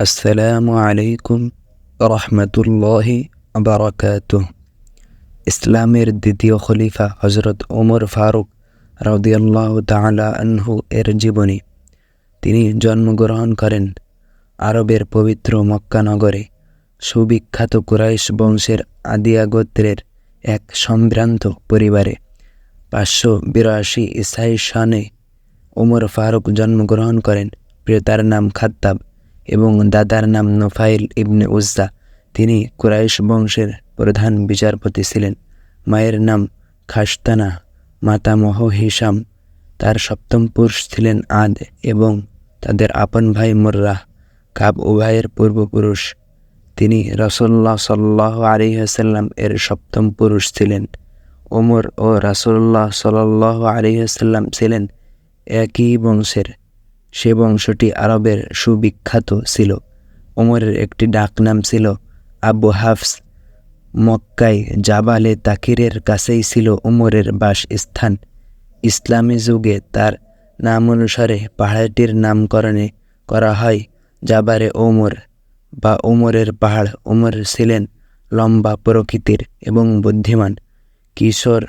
আসসালামু আলাইকুম রহমতুল্লাহি বারাকাতুহ। ইসলামের দ্বিতীয় খলিফা হজরত ওমর ফারুক রাউদিয়াল্লাহ তালা আনহু এর জীবনী। তিনি জন্মগ্রহণ করেন আরবের পবিত্র মক্কা নগরে। সুবিখ্যাত কুরাইশ বংশের আদিয়া গোত্রের এক সম্ভ্রান্ত পরিবারে পাঁচশো বিরাশি ইসাই সানে ওমর ফারুক জন্মগ্রহণ করেন। পিতার নাম খাত্তাব। এবং দাদার নাম নোফাইল ইবনে উজ্জা তিনি কুরাইশ বংশের প্রধান বিচারপতি ছিলেন। মায়ের নাম খাস্তানা, মাতামহ হিসাম তার সপ্তম পুরুষ ছিলেন আদ এবং তাদের আপন ভাই মোর্রাহ, কাব উভয়ের পূর্বপুরুষ। তিনি রসল্লাহ সাল্লাহ আলিহাসাল্লাম এর সপ্তম পুরুষ ছিলেন। ওমর ও রাসুল্লাহ সাল্লাহ আলিহাসাল্লাম ছিলেন একই বংশের। সে বংশটি আরবের সুবিখ্যাত ছিল। ওমরের একটি ডাকনাম ছিল আবু হাফস। মক্কায় জাবালে তাকিরের কাছেই ছিল ওমরের বাসস্থান। ইসলামী যুগে তার নাম অনুসারে পাহাড়টির নামকরণে করা হয় জাবারে ওমর বা ওমরের পাহাড়। ওমর ছিলেন লম্বা প্রকৃতির এবং বুদ্ধিমান, কিশোর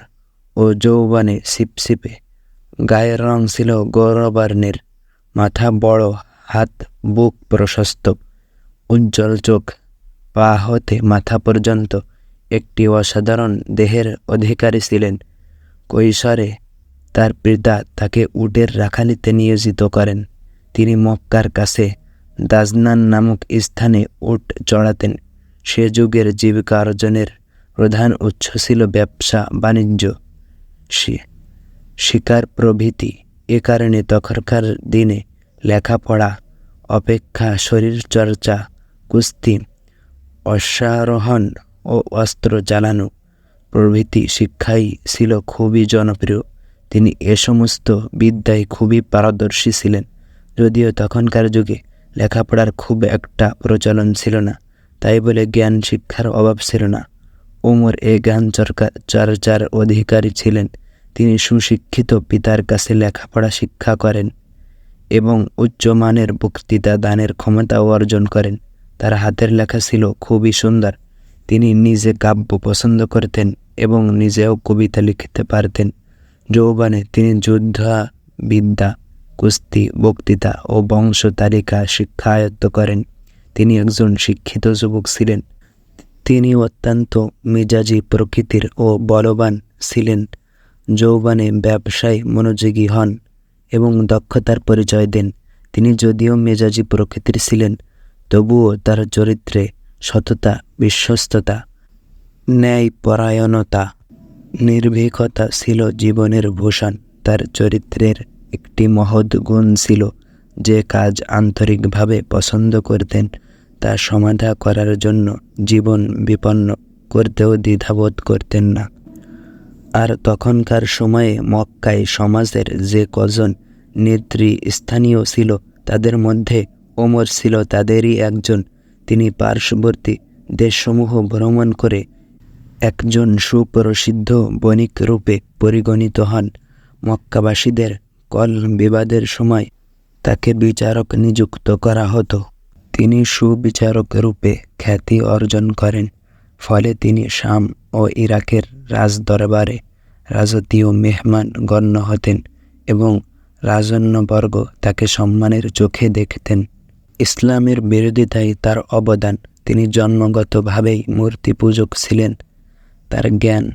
ও যৌবনে সিপসিপে গায়ের রং ছিল গৌরবর্ণের। মাথা বড়, হাত, বুক প্রশস্ত, উজ্জ্বল চোখ, পা হতে মাথা পর্যন্ত একটি অসাধারণ দেহের অধিকারী ছিলেন। কৈশোরে তার পিতা তাকে উটের রাখালিতে নিয়োজিত করেন। তিনি মক্কার কাছে দাজনান নামক স্থানে উট চড়াতেন। সে যুগের জীবিকা অর্জনের প্রধান উৎস ছিল ব্যবসা বাণিজ্য শিকার প্রভৃতি। এ কারণে তখনকার দিনে লেখাপড়া, অপেক্ষা, শরীরচর্চা, কুস্তি, অশ্বারোহণ ও অস্ত্র চালানো প্রভৃতি শিক্ষাই ছিল খুবই জনপ্রিয়। তিনি এ সমস্ত বিদ্যায় খুবই পারদর্শী ছিলেন, যদিও তখনকার যুগে লেখাপড়ার খুব একটা প্রচলন ছিল না, তাই বলে জ্ঞান শিক্ষার অভাব ছিল না। ওমর এ জ্ঞান চর্চার অধিকারী ছিলেন। তিনি সুশিক্ষিত পিতার কাছে লেখাপড়া শিক্ষা করেন এবং উচ্চমানের বক্তৃতা দানের ক্ষমতাও অর্জন করেন। তার হাতের লেখা ছিল খুবই সুন্দর। তিনি নিজে কাব্য পছন্দ করতেন এবং নিজেও কবিতা লিখতে পারতেন। যৌবনে তিনি যোদ্ধা বিদ্যা কুস্তি, বক্তৃতা ও বংশ তালিকা শিক্ষা আয়ত্ত করেন। তিনি একজন শিক্ষিত যুবক ছিলেন। তিনি অত্যন্ত মেজাজি প্রকৃতির ও বলবান ছিলেন। যৌবনে ব্যবসায় মনোযোগী হন এবং দক্ষতার পরিচয় দেন। তিনি যদিও মেজাজি প্রকৃতির ছিলেন, তবুও তার চরিত্রে সততা, বিশ্বস্ততা, ন্যায়পরায়ণতা, নির্ভীকতা ছিল জীবনের ভূষণ। তার চরিত্রের একটি মহৎ গুণ ছিল যে কাজ আন্তরিকভাবে পছন্দ করতেন, তা সমাধা করার জন্য জীবন বিপন্ন করতেও দ্বিধাবোধ করতেন না। আর তখনকার সময়ে মক্কায় সমাজের যে কজন নেত্রী স্থানীয় ছিল, তাদের মধ্যে ওমর ছিল তাদেরই একজন। তিনি পার্শ্ববর্তী দেশসমূহ ভ্রমণ করে একজন সুপ্রসিদ্ধ বণিক রূপে পরিগণিত হন। মক্কাবাসীদের কল বিবাদের সময় তাকে বিচারক নিযুক্ত করা হতো। তিনি সুবিচারক রূপে খ্যাতি অর্জন করেন। ফলে তিনি শাম ও ইরাকের রাজদরবারে রাজতীয় মেহমান গণ্য হতেন এবং রাজন্যবর্গ তাকে সম্মানের চোখে দেখতেন। ইসলামের বিরোধিতায় তার অবদান, তিনি জন্মগতভাবেই মূর্তি পূজক ছিলেন। তার জ্ঞান,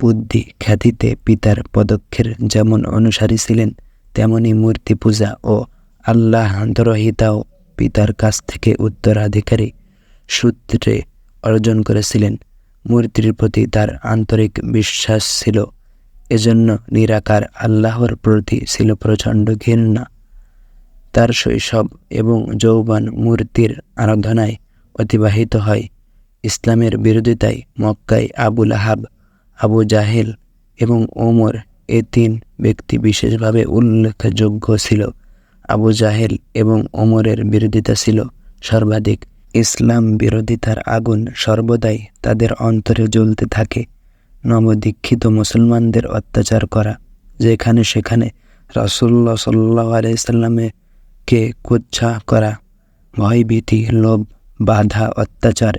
বুদ্ধি খ্যাতিতে পিতার পদক্ষের যেমন অনুসারী ছিলেন, তেমনি মূর্তি পূজা ও আল্লাহ দ্রোহিতাও পিতার কাছ থেকে উত্তরাধিকারী সূত্রে অর্জন করেছিলেন। মূর্তির প্রতি তার আন্তরিক বিশ্বাস ছিল। এজন্য নিরাকার আল্লাহর প্রতি ছিল প্রচণ্ড ঘৃণা। তার শৈশব এবং যৌবন মূর্তির আরাধনায় অতিবাহিত হয়। ইসলামের বিরোধিতায় মক্কায় আবুল আহাব আবু জাহেল এবং ওমর এ তিন ব্যক্তি বিশেষভাবে উল্লেখযোগ্য ছিল। আবু জাহেল এবং ওমরের বিরোধিতা ছিল সর্বাধিক। ইসলাম বিরোধিতার আগুন সর্বদাই তাদের অন্তরে জ্বলতে থাকে। নবদীক্ষিত মুসলমানদের অত্যাচার করা, যেখানে সেখানে রাসুল্লাহ সাল্লাহ আলাইসাল্লামে কে কুচ্ছা করা, ভয়ভীতি, লোভ, বাধা, অত্যাচার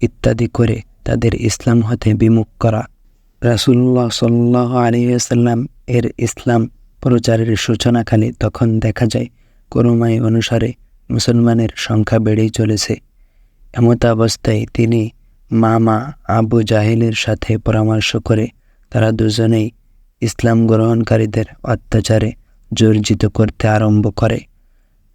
ইত্যাদি করে তাদের ইসলাম হতে বিমুখ করা। রাসুল্লাহ সাল্লাহ আলিয়াল্লাম এর ইসলাম প্রচারের সূচনাকালে তখন দেখা যায় করুমাই অনুসারে মুসলমানের সংখ্যা বেড়েই চলেছে। এমতাবস্থায় তিনি মামা আবু জাহিলের সাথে পরামর্শ করে তারা দুজনেই ইসলাম গ্রহণকারীদের অত্যাচারে জর্জিত করতে আরম্ভ করে।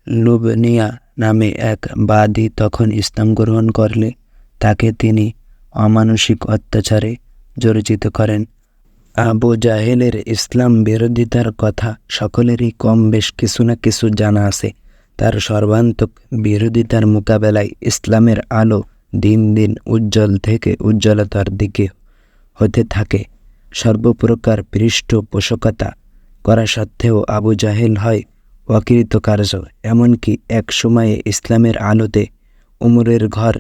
লুবনিয়া নামে এক বাদী তখন ইসলাম গ্রহণ করলে তাকে তিনি অমানসিক অত্যাচারে জর্জিত করেন। আবু জাহেলের ইসলাম বিরোধিতার কথা সকলেরই কম বেশ কিছু না কিছু জানা আছে। তার সর্বান্তক বিরোধিতার মোকাবেলায় ইসলামের আলো দিন দিন উজ্জ্বল থেকে উজ্জ্বলতার দিকে হতে থাকে। সর্বপ্রকার পৃষ্ঠপোষকতা করা সত্ত্বেও আবু জাহেল হয় অকৃতকার্য, এমনকি এক সময়ে ইসলামের আলোতে উমরের ঘর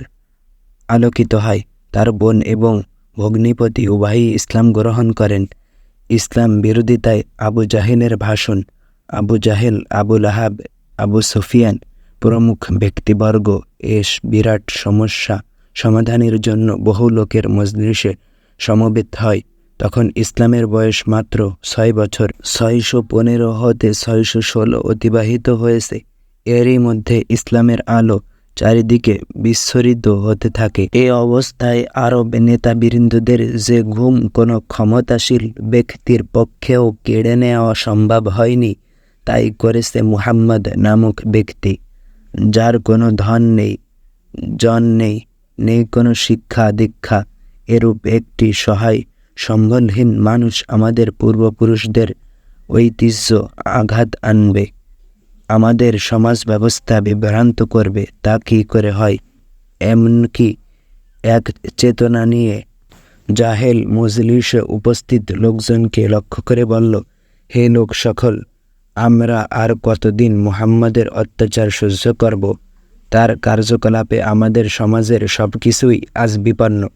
আলোকিত হয়। তার বোন এবং ভগ্নিপতি উভয়ই ইসলাম গ্রহণ করেন। ইসলাম বিরোধিতায় আবু জাহেলের ভাষণ, আবু জাহেল, আবুল লাহাব আবু সুফিয়ান প্রমুখ ব্যক্তিবর্গ এস বিরাট সমস্যা সমাধানের জন্য বহু লোকের মজলিসে সমবেত হয়। তখন ইসলামের বয়স মাত্র ছয় বছর। ছয়শো পনেরো হতে ছয়শো ষোলো অতিবাহিত হয়েছে। এরই মধ্যে ইসলামের আলো চারিদিকে বিস্ফোরিত হতে থাকে। এ অবস্থায় আরব নেতাবৃন্দদের যে ঘুম কোনো ক্ষমতাশীল ব্যক্তির পক্ষেও কেড়ে নেওয়া সম্ভব হয়নি। তাই করেছে মুহাম্মদ নামক ব্যক্তি, যার কোনো ধন নেই, জন নেই নেই কোনো শিক্ষা দীক্ষা। এরূপ একটি সহায়, সম্বলহীন মানুষ আমাদের পূর্বপুরুষদের ঐতিহ্য আঘাত আনবে। আমাদের সমাজ ব্যবস্থা বিভ্রান্ত করবে, তা কী করে হয়? এমনকি এক চেতনা নিয়ে জাহেল মজলিসে উপস্থিত লোকজনকে লক্ষ্য করে বলল, হে লোক সকল আমরা আর কতদিন মুহাম্মাদের অত্যাচার সহ্য করব? তার কার্যকলাপে আমাদের সমাজের সব কিছুই আজ বিপন্ন।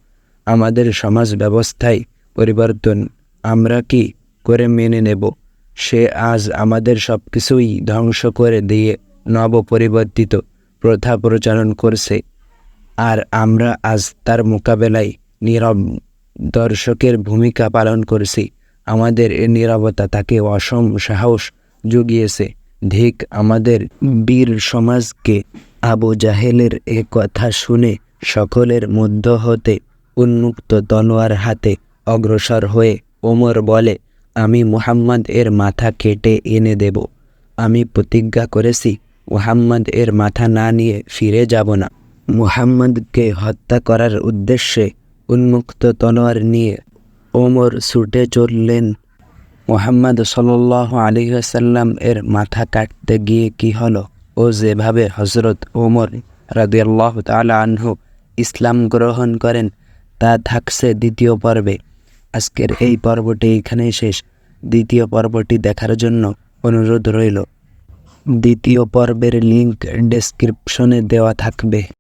আমাদের সমাজ ব্যবস্থায় পরিবর্তন। আমরা কি করে মেনে নেব? সে আজ আমাদের সব কিছুই ধ্বংস করে দিয়ে নব পরিবর্তিত প্রথা প্রচারণ করছে। আর আমরা আজ তার মোকাবেলায় নীরব দর্শকের ভূমিকা পালন করছি। আমাদের এ নীরবতা তাকে অসম সাহস জুগিয়েছে। ধিক আমাদের বীর সমাজকে আবু জাহেলের এ কথা শুনে সকলের মধ্য হতে উন্মুক্ত তলোয়ার হাতে অগ্রসর হয়ে ওমর বলে, আমি মুহাম্মদ এর মাথা কেটে এনে দেব। আমি প্রতিজ্ঞা করেছি, মুহাম্মদ এর মাথা না নিয়ে ফিরে যাব না। মুহাম্মদকে হত্যা করার উদ্দেশ্যে উন্মুক্ত তলোয়ার নিয়ে ওমর ছুটে চললেন মোহাম্মদ সাল্লাহ আলী আসাল্লাম এর মাথা কাটতে গিয়ে কি হলো? ও যেভাবে হজরত ওমর রাদিয়াল্লাহ তালা আনহু ইসলাম গ্রহণ করেন, তা থাকছে দ্বিতীয় পর্বে। আজকের এই পর্বটি এখানেই শেষ। দ্বিতীয় পর্বটি দেখার জন্য অনুরোধ রইল। দ্বিতীয় পর্বের লিঙ্ক ডেসক্রিপশনে দেওয়া থাকবে।